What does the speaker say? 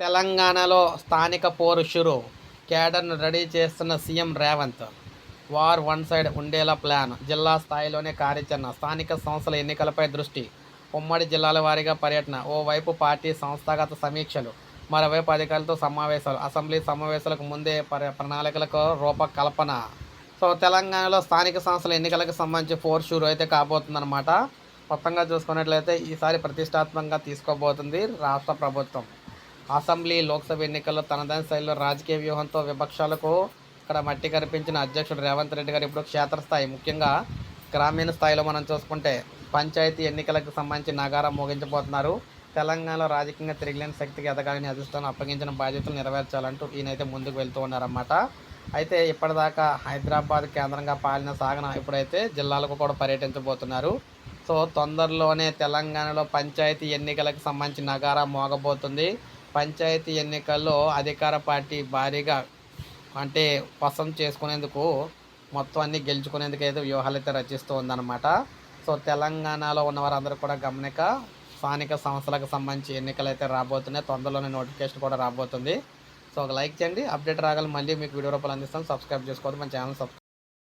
తెలంగాణలో స్థానిక పోరుషురు క్యాడర్ను రెడీ చేస్తున్న CM Revanth. War one side ఉండేలా ప్లాన్. జిల్లా స్థాయిలోనే కార్యాచరణ. స్థానిక సంస్థల ఎన్నికలపై దృష్టి. ఉమ్మడి జిల్లాల వారీగా పర్యటన. ఓవైపు పార్టీ సంస్థాగత సమీక్షలు. మరోవైపు అధికారులతో సమావేశాలు. అసెంబ్లీ సమావేశాలకు ముందే పరి ప్రణాళికలకు రూపకల్పన. సో తెలంగాణలో స్థానిక సంస్థల ఎన్నికలకు సంబంధించి ఫోర్ షూర్ అయితే కాబోతుందన్నమాట. మొత్తంగా చూసుకున్నట్లయితే ఈసారి ప్రతిష్టాత్మకంగా తీసుకోబోతుంది రాష్ట్ర ప్రభుత్వం. అసెంబ్లీ లోక్సభ ఎన్నికల్లో తనదైన శైలిలో రాజకీయ వ్యూహంతో విపక్షాలకు ఇక్కడ మట్టి కనిపించిన అధ్యక్షుడు రేవంత్ రెడ్డి గారు ఇప్పుడు క్షేత్రస్థాయి. ముఖ్యంగా గ్రామీణ స్థాయిలో మనం చూసుకుంటే పంచాయతీ ఎన్నికలకు సంబంధించి నగారం మోగించబోతున్నారు. తెలంగాణలో రాజకీయంగా తిరిగిలేని శక్తికి ఎదగాలని అధిష్టానం అప్పగించిన బాధ్యతలు నెరవేర్చాలంటూ ఈయనైతే ముందుకు వెళ్తూ ఉన్నారన్నమాట. అయితే ఇప్పటిదాకా హైదరాబాద్ కేంద్రంగా పాలన సాగన ఇప్పుడైతే జిల్లాలకు కూడా పర్యటించబోతున్నారు. సో తొందరలోనే తెలంగాణలో పంచాయతీ ఎన్నికలకు సంబంధించి నగారా మోగబోతుంది. పంచాయతీ ఎన్నికల్లో అధికార పార్టీ భారీగా అంటే వసం చేసుకునేందుకు మొత్తం అన్ని గెలుచుకునేందుకు అయితే వ్యూహాలు అయితే రచిస్తూ ఉందన్నమాట. సో తెలంగాణలో ఉన్న వారందరూ కూడా గమనిక స్థానిక సంస్థలకు సంబంధించి ఎన్నికలు అయితే రాబోతున్నాయి. తొందరలోనే నోటిఫికేషన్ కూడా రాబోతుంది. సో ఒక లైక్ చేయండి. అప్డేట్ రాగాలి మళ్ళీ మీకు వీడియో రూపాయలు అందిస్తాం. సబ్స్క్రైబ్ చేసుకోవద్దు. మన ఛానల్ సబ్స్క్రైబ్